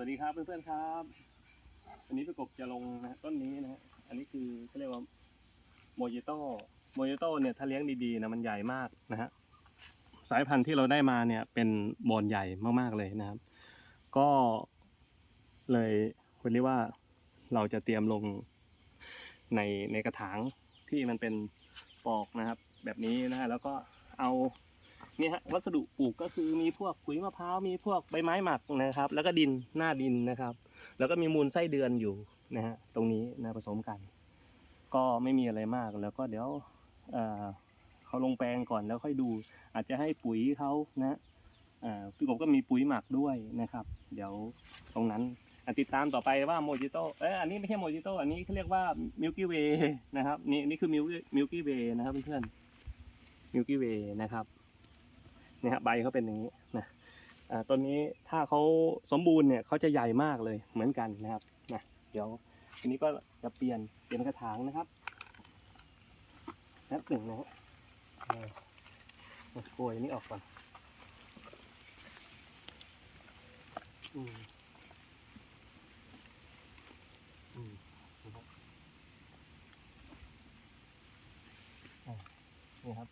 สวัสดีครับเพื่อนๆครับ อันนี้ประกบจะลงนะต้นนี้นะฮะอันนี้คือเขาเรียกว่าโมจิโต้โมจิโต้เนี่ยถ้าเลี้ยงดีๆนะมันใหญ่มากนะฮะสายพันธุ์ที่เราได้มาเนี่ยเป็นบอนใหญ่มากๆเลยนะครับ ก็เลยเรียกว่าเราจะเตรียมลงในในกระถางที่มันเป็นปอกนะครับ แบบนี้นะฮะแล้วก็เอา นี่ฮะวัสดุปลูกก็คือมีพวกขุยมะพร้าวมีพวกใบไม้หมักนะครับ แล้วก็ดินหน้าดินนะครับ แล้วก็มีมูลไส้เดือนอยู่นะฮะตรงนี้นะผสมกัน ก็ไม่มีอะไรมากแล้วก็เดี๋ยวเเขาลงแปลงก่อนแล้วค่อยดู อาจจะให้ปุ๋ยเขานะพี่กบก็มีปุ๋ยหมักด้วยนะครับ เดี๋ยวตรงนั้นติดตามต่อไปว่าโมจิโต้เอ้ยอันนี้ไม่ใช่โมจิโต้อันนี้เขาเรียกว่ามิลกี้เวย์นะครับนี่นี่คือมิลมิลกี้เวย์นะครับเพื่อนๆมิลกี้เวย์นะครับ เนี่ยใบเขาเป็นอย่างนี้นะต้นนี้ถ้าเขาสมบูรณ์เนี่ยเขาจะใหญ่มากเลยเหมือนกันนะครับนะเดี๋ยวทีนี้ก็จะเปลี่ยนเปลี่ยนกระถางนะครับนับหนึ่งนะฮะอ่าเอากล้วยนี่ออกก่อนอืมอืมนะครับอะนี่ครับ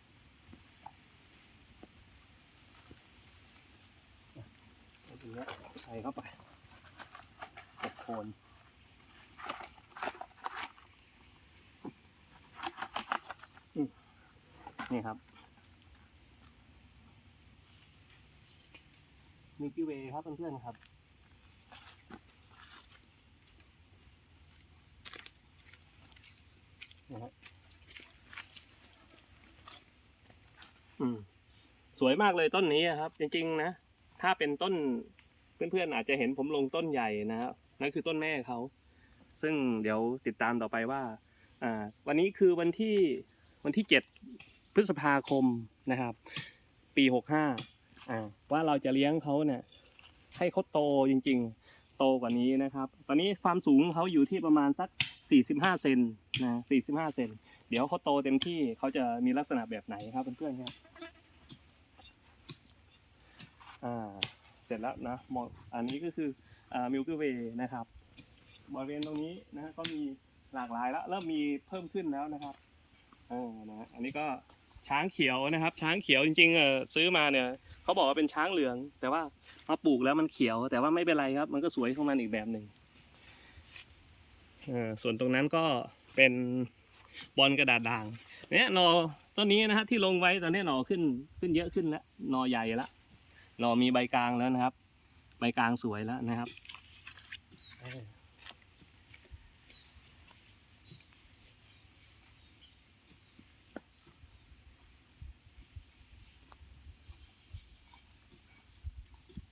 อะ นี้ใส่เข้าไปกดโคนนี่ครับมิกี้เวย์ครับเพื่อนๆครับนะฮะอืม สวยมากเลยต้นนี้ครับ จริง ๆ นะ ถ้าเป็นต้น เพื่อนๆอาจจะเห็นผมลงต้นใหญ่นะครับนั่นคือต้นแม่เขาซึ่งเดี๋ยวติดตามต่อไปว่าอ่าวันนี้คือวันที่วันที่เจ็ดพฤษภาคมนะครับ ปีหกห้าอ่าว่าเราจะเลี้ยงเขาเนี่ยให้เขาโตจริง ๆ โตกว่านี้นะครับ ตอนนี้ความสูงเขาอยู่ที่ประมาณสัก 45 เซนนะ45 เซนเดี๋ยวเขาโตเต็มที่เขาจะมีลักษณะแบบไหนครับเพื่อนๆครับอ่า เสร็จแล้วนะมองอันนี้ก็คือมิลกี้เวย์นะครับบริเวณตรงนี้นะฮะก็มีหลากหลายแล้วเริ่มมีเพิ่มขึ้นแล้วนะครับเออนะอันนี้ก็ช้างเขียวนะครับ ช้างเขียวจริงๆเออซื้อมาเนี่ยเขาบอกว่าเป็นช้างเหลือง แต่ว่ามาปลูกแล้วมันเขียว แต่ว่าไม่เป็นไรครับ มันก็สวยของมันอีกแบบหนึ่งเออส่วนตรงนั้นก็เป็นบอลกระดาษด่างเนี่ยหนอต้นนี้นะฮะที่ลงไว้ตอนนี้หนอขึ้นขึ้นเยอะขึ้นแล้วหนอใหญ่แล้ว เรามีใบกลางแล้วนะครับ ใบกลางสวยแล้วนะครับ